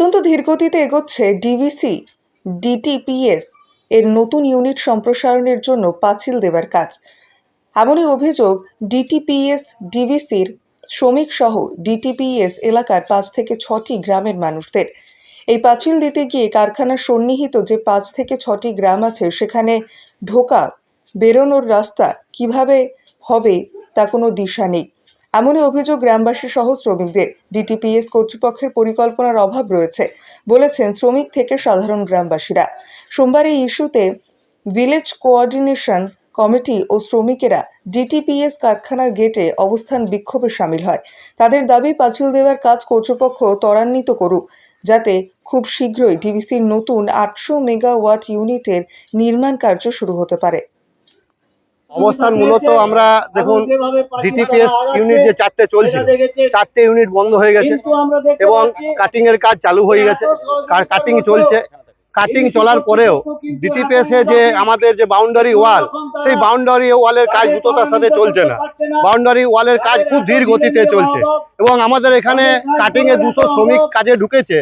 অত্যন্ত ধীরগতিতে এগোচ্ছে ডিভিসি ডিটিপিএস এর নতুন ইউনিট সম্প্রসারণের জন্য পাঁচিল দেওয়ার কাজ। এমনই অভিযোগ ডিটিপিএস ডিভিসির শ্রমিক সহ ডিটিপিএস এলাকার পাঁচ থেকে ছটি গ্রামের মানুষদের। এই পাঁচিল দিতে গিয়ে কারখানার সন্নিহিত যে পাঁচ থেকে ছটি গ্রাম আছে, সেখানে ঢোকা, বেরোনোর রাস্তা কীভাবে হবে তা কোনো দিশা নেই। এমনই অভিযোগ গ্রামবাসী সহ শ্রমিকদের। ডিটিপিএস কর্তৃপক্ষের পরিকল্পনার অভাব রয়েছে, বলেছেন শ্রমিক থেকে সাধারণ গ্রামবাসীরা। সোমবার এই ইস্যুতে ভিলেজ কোঅর্ডিনেশন কমিটি ও শ্রমিকেরা ডিটিপিএস কারখানার গেটে অবস্থান বিক্ষোভে সামিল হয়। তাদের দাবি, পাঁচিল দেওয়ার কাজ কর্তৃপক্ষ ত্বরান্বিত করুক, যাতে খুব শীঘ্রই ডিভিসির নতুন আটশো মেগাওয়াট ইউনিটের নির্মাণ কার্য শুরু হতে পারে। অবস্থান মূলত আমরা দেখুন ডিটিপিএস ইউনিট যে চারটে চলছে চারটে ইউনিট বন্ধ হয়ে গেছে এবং কাটিং এর কাজ চালু হয়ে গেছে। কাটিং চলছে। কাটিং চলার পরেও ডিটিপিএস এ যে আমাদের যে বাউন্ডারি ওয়াল সেই বাউন্ডারি ওয়ালের কাজ দ্রুততার সাথে চলছে না। বাউন্ডারি ওয়ালের কাজ খুব ধীর গতিতে চলছে। এবং আমাদের এখানে কাটিং এ দুশো শ্রমিক কাজে ঢুকেছে।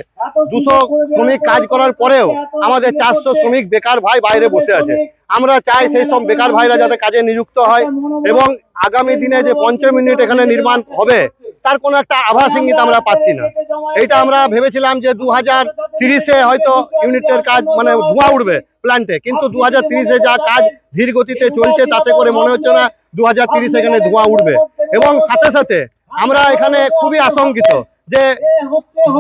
দুশো শ্রমিক কাজ করার পরেও আমাদের চারশো শ্রমিক বেকার ভাই বাইরে বসে আছে। আমরা চাই সেই সব বেকার ভাইরা যাতে কাজে নিযুক্ত হয় এবং আগামী দিনে যে পঞ্চম ইউনিট এখানে নির্মাণ হবে, তার কোনো একটা আভাস ইঙ্গিত আমরা পাচ্ছি না। এইটা আমরা ভেবেছিলাম যে দু হাজার তিরিশে হয়তো ইউনিটের কাজ মানে ধোঁয়া উঠবে প্ল্যান্টে কিন্তু দু হাজার তিরিশে যা কাজ ধীর গতিতে চলছে, তাতে করে মনে হচ্ছে না দু হাজার তিরিশে এখানে ধোঁয়া উঠবে। এবং সাথে সাথে আমরা এখানে খুবই আশঙ্কিত যে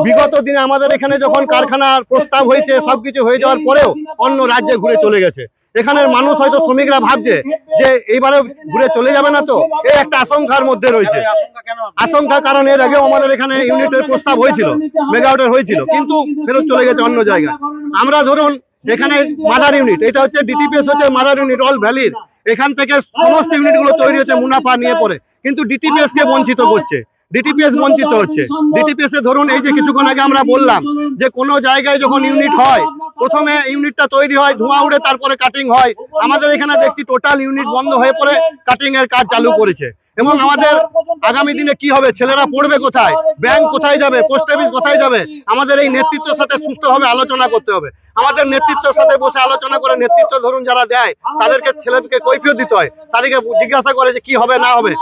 বিগত দিনে আমাদের এখানে যখন কারখানার প্রস্তাব হয়েছে, সবকিছু হয়ে যাওয়ার পরেও অন্য রাজ্যে ঘুরে চলে গেছে। এখানের মানুষ হয়তো শ্রমিকরা ভাবছে যে এইবারে ঘুরে চলে যাবে না তো? এই একটা আশঙ্কার মধ্যে রয়েছে। আশঙ্কার কারণ এর আগেও আমাদের এখানে ইউনিটের প্রস্তাব হয়েছিল মেগাওয়াটের হয়েছিল কিন্তু ফেরত চলে গেছে অন্য জায়গায় আমরা ধরুন এখানে মাদার ইউনিট এটা হচ্ছে ডিটিপিএস হচ্ছে মাদার ইউনিট অল ভ্যালির। এখান থেকে সমস্ত ইউনিটগুলো তৈরি হচ্ছে মুনাফা নিয়ে পড়ে। কিন্তু ডিটিপিএস কে বঞ্চিত করছে। ডিটিপিএস বঞ্চিত হচ্ছে। ডিটিপিএস এ ধরুন এই যে কিছুক্ষণ আগে আমরা বললাম যে কোনো জায়গায় যখন ইউনিট হয় প্রথমে ইউনিটটা তৈরি হয় ধোঁয়া উড়ে তারপরে কাটিং হয়। আমাদের এখানে দেখছি টোটাল ইউনিট বন্ধ হয়ে পড়ে কাটিং এর কাজ চালু করেছে। এবং আমাদের আগামী দিনে কি হবে? ছেলেরা পড়বে কোথায়? ব্যাংক কোথায় যাবে? পোস্ট অফিস কোথায় যাবে? আমাদের এই নেতৃত্বের সাথে সুষ্ঠুভাবে আলোচনা করতে হবে। আমাদের নেতৃত্বের সাথে বসে আলোচনা করে নেতৃত্ব ধরুন যারা দেয় তাদেরকে ছেলেদেরকে কৈফিয়ত দিতে হয়। তাদেরকে জিজ্ঞাসা করে যে কি হবে না হবে।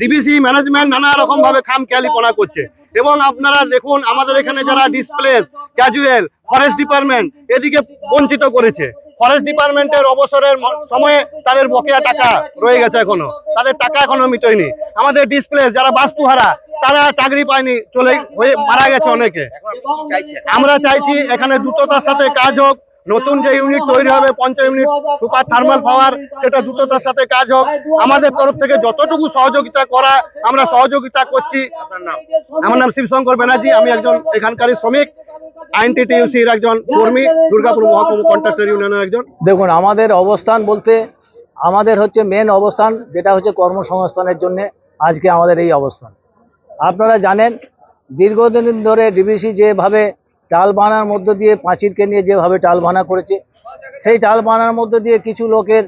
ডিবিসি ম্যানেজমেন্ট নানা রকম ভাবে খাম খেয়ালিপনা করছে। এবং আপনারা দেখুন, আমাদের এখানে যারা ডিসপ্লেস ক্যাজুয়াল ফরেস্ট ডিপার্টমেন্ট এদিকে বঞ্চিত করেছে। ফরেস্ট ডিপার্টমেন্টের অবসরের সময়ে তাদের বকেয়া টাকা রয়ে গেছে এখনও। তাদের টাকা এখনও মিটোয়নি আমাদের ডিসপ্লেস যারা বাস্তুহারা, তারা চাকরি পায়নি, চলে হয়ে মারা গেছে অনেকে। আমরা চাইছি এখানে দ্রুততার সাথে কাজ হোক নতুন যে ইউনিট তৈরি হবে, পঞ্চাশ ইউনিট সুপার থার্মাল পাওয়ার সেটা দ্রুততার সাথে কাজ হোক। আমাদের তরফ থেকে যতটুকু সহযোগিতা করা আমরা সহযোগিতা করছি। আমার নাম শিবশঙ্কর ব্যানার্জি, আমি একজন এখানকারই শ্রমিক। আইনটিটিউসির একজন কর্মী, দুর্গাপুর মহকুমা কন্ট্রাক্টর ইউনিয়নের একজন। দেখুন, আমাদের অবস্থান বলতে, আমাদের হচ্ছে মেন অবস্থান, যেটা হচ্ছে কর্মসংস্থানের জন্য আজকে আমাদের এই অবস্থান। আপনারা জানেন, দীর্ঘদিন ধরে ডিবিসি যেভাবে টাল বানার মধ্য দিয়ে পাঁচিরকে নিয়ে যেভাবে টাল বানা করেছে, সেই টাল বানার মধ্য দিয়ে কিছু লোকের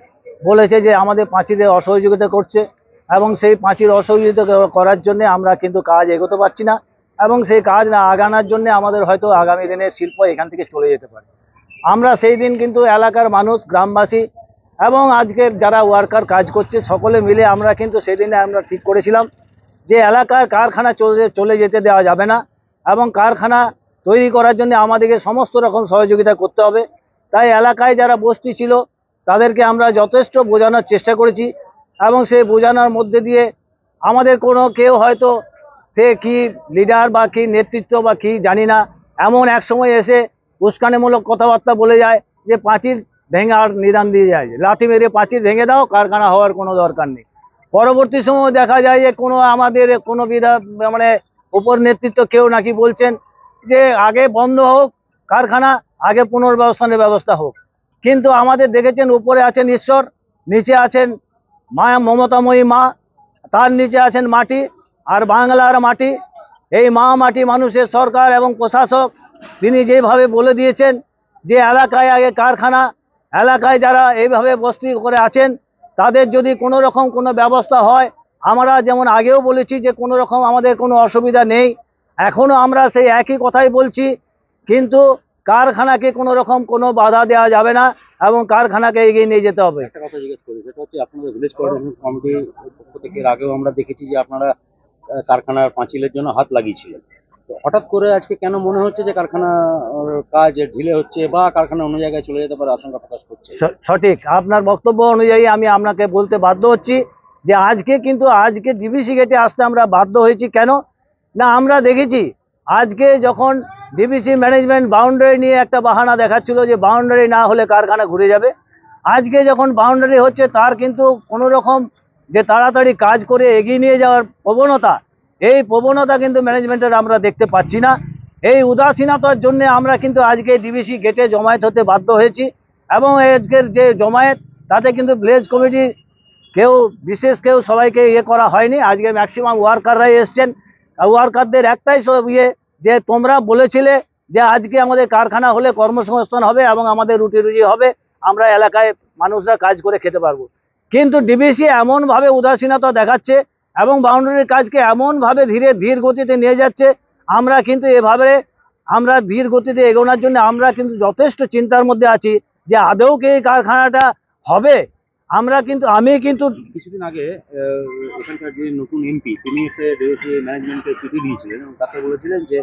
বলেছে যে আমাদের পাঁচিরে অসহযোগিতা করছে এবং সেই পাঁচির অসহযোগিতা করার জন্য আমরা কিন্তু কাজ এগোতে পারছি না এবং সেই কাজ না আগানোর জন্য আমাদের হয়তো আগামী দিনে শিল্প এখান থেকে চলে যেতে পারে। আমরা সেই দিন কিন্তু এলাকার মানুষ, গ্রামবাসী এবং আজকের যারা ওয়ার্কার কাজ করছে, সকলে মিলে আমরা কিন্তু সেদিনে আমরা ঠিক করেছিলাম যে এলাকার কারখানা চলে চলে যেতে দেওয়া যাবে না এবং কারখানা তৈরি করার জন্য আমাদেরকে সমস্ত রকম সহযোগিতা করতে হবে। তাই এলাকায় যারা বস্তি ছিল, তাদেরকে আমরা যথেষ্ট বোঝানোর চেষ্টা করেছি এবং সেই বোঝানোর মধ্যে দিয়ে আমাদের কোনো কেউ হয়তো সে কি লিডার বা কি নেতৃত্ব বা কি জানি না, এমন এক সময় এসে উস্কানিমূলক কথাবার্তা বলে যায় যে পাঁচির ভেঙার নিদান দিয়ে যায়। লাঠি মেরে পাঁচির ভেঙে দাও, কারখানা হওয়ার কোনো দরকার নেই। পরবর্তী সময় দেখা যায় যে কোনো আমাদের কোনো বিধা মানে উপর নেতৃত্ব কেউ নাকি বলছেন যে আগে বন্ধ হোক, কারখানা, আগে পুনর্ব্যবস্থানের ব্যবস্থা হোক। কিন্তু আমাদের দেখেছেন, উপরে আছেন ঈশ্বর, নিচে আছেন মায়া, মমতাময়ী মা, তার নিচে আছেন মাটি, আর বাংলার মাটি। এই মা মাটি মানুষের সরকার এবং প্রশাসক, তিনি যেভাবে বলে দিয়েছেন যে এলাকায় আগে কারখানা, এলাকায় যারা এইভাবে বস্তি করে আছেন, তাদের যদি কোনো রকম কোনো ব্যবস্থা হয়, আমরা যেমন আগেও বলেছি যে কোনো রকম আমাদের কোনো অসুবিধা নেই। এখনও আমরা সেই একই কথাই বলছি কিন্তু কারখানাকে কোনো রকম কোনো বাধা দেওয়া যাবে না এবং কারখানাকে এগিয়ে নিয়ে যেতে হবে। একটা কথা জিজ্ঞেস করি সেটা হচ্ছে আপনাদের ভিলেজ কোঅর্ডিনেশন কমিটির পক্ষ থেকে আগেও আমরা দেখেছি যে আপনারা কারখানার পাঁচিলের জন্য হাত লাগিয়েছিলেন। হঠাৎ করে আজকে কেন মনে হচ্ছে যে কারখানা কাজ ঢিলে হচ্ছে বা কারখানা অন্য জায়গায় চলে যেতে পারে আশঙ্কা প্রকাশ করছে? সঠিক। আপনার বক্তব্য অনুযায়ী আমি আপনাকে বলতে বাধ্য হচ্ছি যে আজকে কিন্তু আজকে ডিবিসি গেটে আসতে আমরা বাধ্য হয়েছি। কেন? না, আমরা দেখেছি। আজকে যখন ডিবিসি ম্যানেজমেন্ট বাউন্ডারি নিয়ে একটা বাহানা দেখাচ্ছিল যে বাউন্ডারি না হলে কারখানা ঘুরে যাবে, আজকে যখন বাউন্ডারি হচ্ছে তার কিন্তু কোনো রকম যে তাড়াতাড়ি কাজ করে এগিয়ে নিয়ে যাওয়ার প্রবণতা, এই প্রবণতা কিন্তু ম্যানেজমেন্টের আমরা দেখতে পাচ্ছি না। এই উদাসীনতার জন্য আমরা কিন্তু আজকে ডিবিসি গেটে জমায়েত হতে বাধ্য হয়েছি এবং আজকের যে জমায়েত, তাতে কিন্তু ভিলেজ কমিটি কেউ, বিশেষ কেউ সবাইকে ইয়ে করা হয়নি। আজকে ম্যাক্সিমাম ওয়ার্কাররাই এসছেন। ওয়ার্কারদের একটাই ইয়ে যে তোমরা বলেছিলে যে আজকে আমাদের কারখানা হলে কর্মসংস্থান হবে এবং আমাদের রুটি রুজি হবে, আমরা এলাকায় মানুষরা কাজ করে খেতে পারব। কিন্তু ডিবিসি এমনভাবে উদাসীনতা দেখাচ্ছে এবং বাউন্ডারির কাজকে এমনভাবে ধীরে ধীর গতিতে নিয়ে যাচ্ছে, আমরা কিন্তু এভাবে, আমরা ধীর গতিতে এগোনোর জন্য আমরা কিন্তু যথেষ্ট চিন্তার মধ্যে আছি যে আদৌ কি এই কারখানাটা হবে? আমরা কিন্তু আমি কিন্তু কিছুদিন আগে এখানকার যে নতুন এমপি তিনি ম্যানেজমেন্টকে চিঠি দিয়েছিলেন এবং তাতে বলেছিলেন যে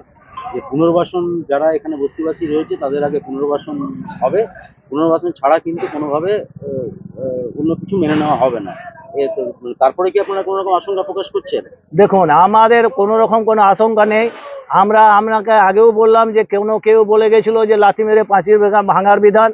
যে পুনর্বাসন যারা এখানে বস্তিবাসী রয়েছে তাদের আগে পুনর্বাসন হবে। পুনর্বাসন ছাড়া কিন্তু কোনোভাবে অন্য কিছু মেনে নেওয়া হবে না। তারপরে কি আপনারা কোনো রকম আশঙ্কা প্রকাশ করছেন? দেখুন আমাদের কোনো রকম কোনো আশঙ্কা নেই। আমরা আপনাকে আগেও বললাম যে কেউ না কেউ বলে গেছিল যে লাথি মেরে পাঁচির ভেঙা ভাঙার বিধান।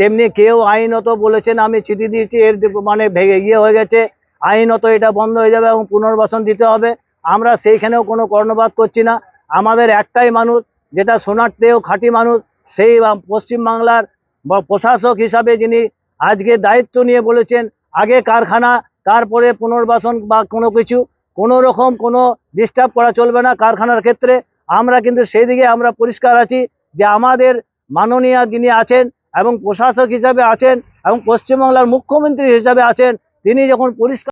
তেমনি কেউ আইনত বলেছেন, আমি চিঠি দিয়েছি, এর মানে ভেঙে ইয়ে হয়ে গেছে। আইনত এটা বন্ধ হয়ে যাবে এবং পুনর্বাসন দিতে হবে। আমরা সেইখানেও কোনো কর্ণপাত করছি না। আমাদের একটাই মানুষ, যেটা সোনারতেও খাঁটি মানুষ, সেই পশ্চিমবাংলার প্রশাসক হিসাবে যিনি আজকে দায়িত্ব নিয়ে বলেছেন, আগে কারখানা, তারপরে পুনর্বাসন বা কোনো কিছু, কোনো রকম কোনো ডিস্টার্ব করা চলবে না কারখানার ক্ষেত্রে। আমরা কিন্তু সেই দিকে আমরা পরিষ্কার আছি যে আমাদের মাননীয় যিনি আছেন এবং প্রশাসক হিসাবে আছেন এবং পশ্চিমবাংলার মুখ্যমন্ত্রী হিসাবে আছেন তিনি যখন পরিষ্কার